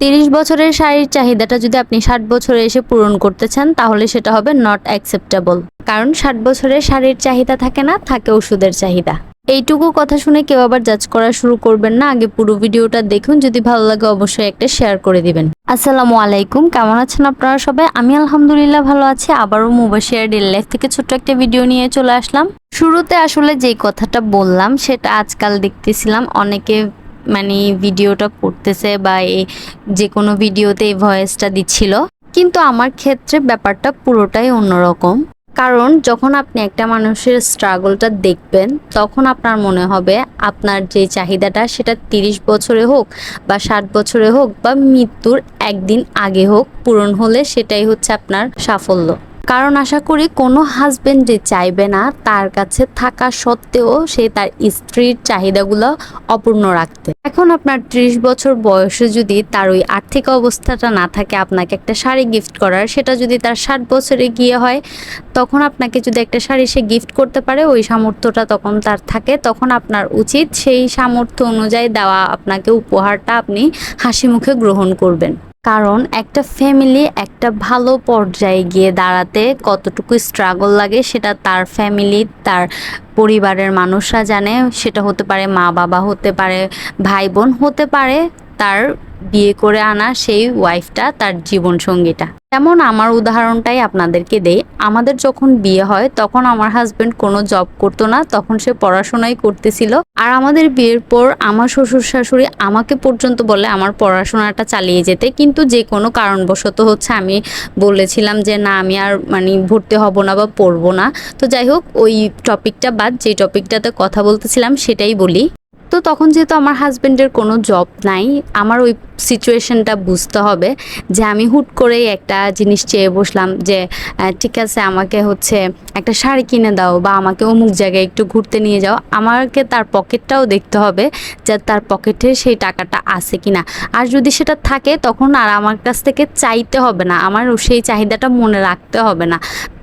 তিরিশ বছরের শাড়ির চাহিদাটা যদি আপনি ষাট বছরে এসে পূরণ করতে চান, তাহলে সেটা হবে নট অ্যাকসেপ্টেবল কারণ ষাট বছরের শাড়ির চাহিদা থাকে না, থাকে ওষুধের চাহিদা। এইটুকু কথা শুনে কেউ আবার জাজ করা শুরু করবেন না। আগে পুরো ভিডিওটা দেখুন, যদি ভালো লাগে অবশ্যই একটা শেয়ার করে দিবেন। আসসালামু আলাইকুম, কেমন আছেন আপনারা সবাই? আমি আলহামদুলিল্লাহ ভালো আছি। আবারও মুবাশিয়ার ডেল লাইফ থেকে ছোট্ট একটা ভিডিও নিয়ে চলে আসলাম। শুরুতে আসলে যেই কথাটা বললাম, সেটা আজকাল দেখতেছিলাম। অনেকে মানে ভিডিওটা করতেছে বা যে কোনো ভিডিওতে এই ভয়েসটা দিচ্ছিল। কিন্তু আমার ক্ষেত্রে ব্যাপারটা পুরোটাই অন্যরকম। কারণ যখন আপনি একটা মানুষের স্ট্রাগলটা দেখবেন, তখন আপনার মনে হবে আপনার যে চাহিদাটা সেটা তিরিশ বছরে হোক বা ষাট বছরে হোক বা মৃত্যুর একদিন আগে হোক, পূরণ হলে সেটাই হচ্ছে আপনার সাফল্য। কারণ আশা করি কোনো হাজবেন্ড যে চাইবে না, তার কাছে থাকা সত্ত্বেও সে তার স্ত্রীর চাহিদাগুলো অপূর্ণ রাখতে। এখন আপনার ত্রিশ বছর বয়সে যদি তার ওই আর্থিক অবস্থাটা না থাকে, আপনাকে একটা শাড়ি গিফট করার, সেটা যদি তার ষাট বছরে গিয়ে হয়, তখন আপনাকে যদি একটা শাড়ি সে গিফট করতে পারে, ওই সামর্থ্যটা তখন তার থাকে। তখন আপনার উচিত সেই সামর্থ্য অনুযায়ী দেওয়া, আপনাকে উপহারটা আপনি হাসি মুখে গ্রহণ করবেন। কারণ একটা ফ্যামিলি একটা ভালো পর্যায়ে গিয়ে দাঁড়াতে কতটুকু স্ট্রাগল লাগে সেটা তার ফ্যামিলি তার পরিবারের মানুষরা জানে। সেটা হতে পারে মা বাবা হতে পারে ভাই বোন হতে পারে, তার বিয়ে করে আনা সেই ওয়াইফটা তার জীবন সঙ্গীটা যেমন আমার উদাহরণটাই আপনাদেরকে দেই, আমাদের যখন বিয়ে হয় তখন আমার হাজবেন্ড কোনো জব করতো না, তখন সে পড়াশোনাই করতেছিল। আর আমাদের বিয়ের পর আমার শ্বশুর শাশুড়ি আমাকে পর্যন্ত বলে আমার পড়াশোনাটা চালিয়ে যেতে। কিন্তু যে কোনো কারণবশত হচ্ছে আমি বলেছিলাম যে, না, আমি আর মানে ভর্তি হব না বা পড়ব না। তো যাই হোক, ওই টপিকটা বাদ যে টপিকটাতে কথা বলতেছিলাম সেটাই বলি। তো তখন যেহেতু আমার হাজবেন্ডের কোনো জব নাই, আমার ওই সিচুয়েশনটা বুঝতে হবে যে আমি হুট করেই একটা জিনিস চেয়ে বসলাম যে ঠিক আছে, আমাকে হচ্ছে একটা শাড়ি কিনে দাও বা আমাকে অমুক জায়গায় একটু ঘুরতে নিয়ে যাও। আমাকে তার পকেটটাও দেখতে হবে যে তার পকেটে সেই টাকাটা আছে কিনা। আর যদি সেটা থাকে, তখন আর আমার কাছ থেকে চাইতে হবে না। আমার সেই চাহিদাটা মনে রাখতে হবে না।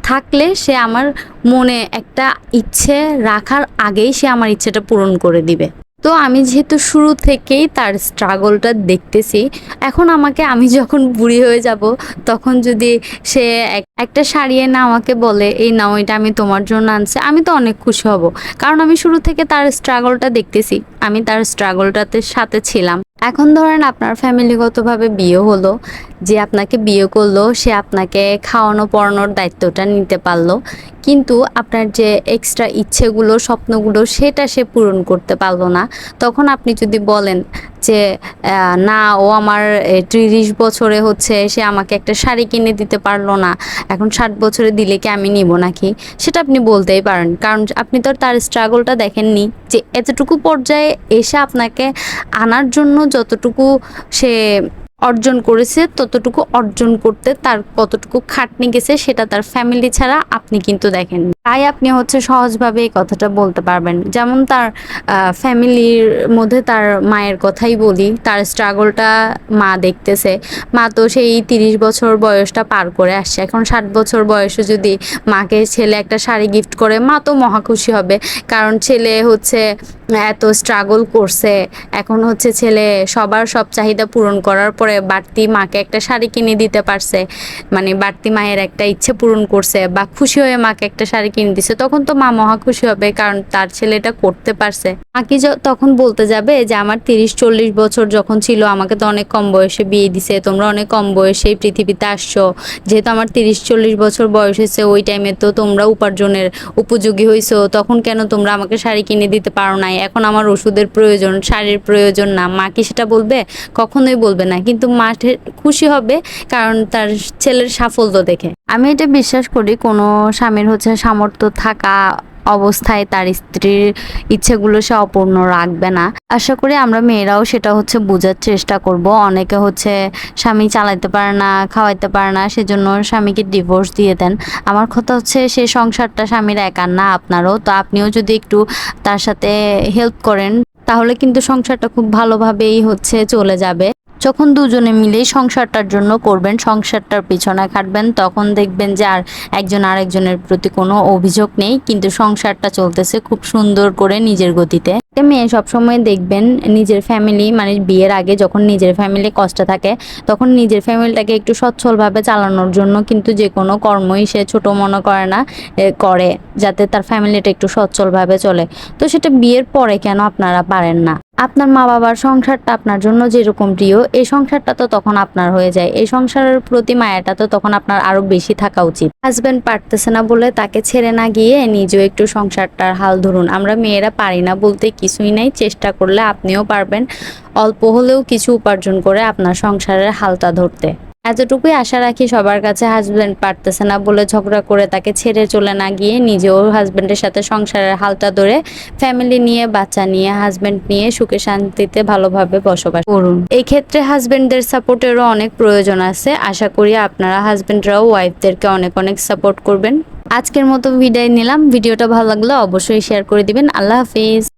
থাকলে সে আমার মনে একটা ইচ্ছে রাখার আগেই সে আমার ইচ্ছেটা পূরণ করে দিবে। তো আমি যেহেতু শুরু থেকেই তার স্ট্রাগলটা দেখতেছি, এখন আমাকে আমি যখন বুড়ি হয়ে যাব, তখন যদি সে এক- একটা শাড়ি এনে আমাকে বলে, এই নাও, এটা আমি তোমার জন্য আনছি, আমি তো অনেক খুশি হব। কারণ আমি শুরু থেকে তার স্ট্রাগলটা দেখতেছি, আমি তার স্ট্রাগলটাতে সাথে ছিলাম। এখন ধরেন আপনার ফ্যামিলিগতভাবে বিয়ে হলো, যে আপনাকে বিয়ে করল, সে আপনাকে খাওয়ানো পড়ানোর দায়িত্বটা নিতে পারল, কিন্তু আপনার যে এক্সট্রা ইচ্ছেগুলো, স্বপ্নগুলো, সেটা সে পূরণ করতে পারল না। তখন আপনি যদি বলেন যে না, ও আমার তিরিশ বছরে হচ্ছে সে আমাকে একটা শাড়ি কিনে দিতে পারল না। এখন ষাট বছরে দিলে কি আমি নিব নাকি? সেটা আপনি বলতেই পারেন। কারণ আপনি তো তার স্ট্রাগলটা দেখেননি যে, এতটুকু পর্যায়ে এসে আপনাকে আনার জন্য যতটুকু সে অর্জন করেছে, ততটুকু অর্জন করতে তার কতটুকু খাটনি গেছে সেটা তার ফ্যামিলি ছাড়া আপনি কিন্তু দেখেন তাই আপনি হচ্ছে সহজভাবে এই কথাটা বলতে পারবেন। যেমন তার ফ্যামিলির মধ্যে তার মায়ের কথাই বলি, তার স্ট্রাগলটা মা দেখতেছে। মা তো সেই তিরিশ বছর বয়সটা পার করে আসছে। এখন ষাট বছর বয়সে যদি মাকে ছেলে একটা শাড়ি গিফট করে, মা তো মহা খুশি হবে। কারণ ছেলে হচ্ছে এত স্ট্রাগল করছে। এখন হচ্ছে ছেলে সবার সব চাহিদা পূরণ করার পরে বাড়তি মাকে একটা শাড়ি কিনে দিতে পারছে। মানে বাড়তি মায়ের একটা ইচ্ছে পূরণ করছে বা খুশি হয়ে মাকে একটা শাড়ি কিনে দিছে, তখন তো মা মহা খুশি হবে, কারণ তার ছেলেটা করতে পারছে। য- তখন বলতে যাবে যে আমার তিরিশ, চল্লিশ বছর যখন ছিল, আমাকে তো অনেক কম বয়সে বিয়ে দিছে, তোমরা অনেক কম বয়সে এই পৃথিবীতে আসছো। যেহেতু আমার তিরিশ, চল্লিশ বছর বয়স হয়েছে, ওই টাইমে তো তোমরা উপার্জনের উপযোগী হয়েছো তখন কেন তোমরা আমাকে শাড়ি কিনে দিতে পারো নাই? এখন আমার ওষুধের প্রয়োজন, শাড়ির প্রয়োজন না। মা কি সেটা বলবে? কখনোই বলবে না। কিন্তু মা খুশি হবে কারণ তার ছেলের সাফল্য দেখে। আমি এটা বিশ্বাস করি, কোনো স্বামীর হচ্ছে সামর্থ্য থাকা অবস্থায় তার স্ত্রীর ইচ্ছেগুলো সে অপূর্ণ রাখবে না। আশা করি আমরা মেয়েরাও সেটা হচ্ছে বোঝার চেষ্টা করব। অনেকে হচ্ছে স্বামী চালাইতে পারে না, খাওয়াইতে পারে না, সেজন্য স্বামীকে ডিভোর্স দিয়ে দেন। আমার কথা হচ্ছে সে সংসারটা স্বামীর একার না, আপনারও। তো আপনিও যদি একটু তার সাথে হেল্প করেন, তাহলে কিন্তু সংসারটা খুব ভালোভাবেই হচ্ছে চলে যাবে। যখন দুজনে মিলেই সংসারটার জন্য করবেন, সংসারটার পিছনে খাটবেন, তখন দেখবেন যে আর একজন আরেকজনের প্রতি কোনো অভিযোগ নেই, কিন্তু সংসারটা চলতেছে খুব সুন্দর করে নিজের গতিতে। একটা মেয়ে সবসময় দেখবেন নিজের ফ্যামিলি মানে বিয়ের আগে যখন নিজের ফ্যামিলি কষ্টে থাকে, তখন নিজের ফ্যামিলিটাকে একটু সচ্ছলভাবে চালানোর জন্য কিন্তু যে কোনো কর্মই সে ছোট মনে করে না করে, যাতে তার ফ্যামিলিটা একটু সচ্ছলভাবে চলে। তো সেটা বিয়ের পরে কেন আপনারা পারেন না? আপনার মা বাবার সংসারটা আপনার জন্য যেরকম প্রিয়, এই সংসারটা তো তখন আপনার হয়ে যায়। এই সংসারের প্রতি মায়াটা তো তখন আপনার আরও বেশি থাকা উচিত। হাজবেন্ড পারতেছে না বলে তাকে ছেড়ে না গিয়ে নিজেও একটু সংসারটার হাল ধরুন। আমরা মেয়েরা পারি না বলতে কিছুই নাই, চেষ্টা করলে আপনিও পারবেন অল্প হলেও কিছু উপার্জন করে আপনার সংসারের হালটা ধরতে। এতটুকুই আশা রাখি সবার কাছে হাজবেন্ড পারতেছে না বলে ঝগড়া করে তাকে ছেড়ে চলে না গিয়ে নিজেও হাজবেন্ডের সাথে সংসারের হালটা ধরে ফ্যামিলি নিয়ে, বাচ্চা নিয়ে হাজবেন্ড নিয়ে সুখে শান্তিতে ভালোভাবে বসবাস করুন। এই ক্ষেত্রে হাজবেন্ডদের সাপোর্টেরও অনেক প্রয়োজন আছে। আশা করি আপনারা হাজবেন্ডরাও ওয়াইফদেরকে অনেক অনেক সাপোর্ট করবেন। আজকের মতো বিদায় নিলাম। ভিডিওটা ভালো লাগলে অবশ্যই শেয়ার করে দিবেন। আল্লাহ হাফিজ।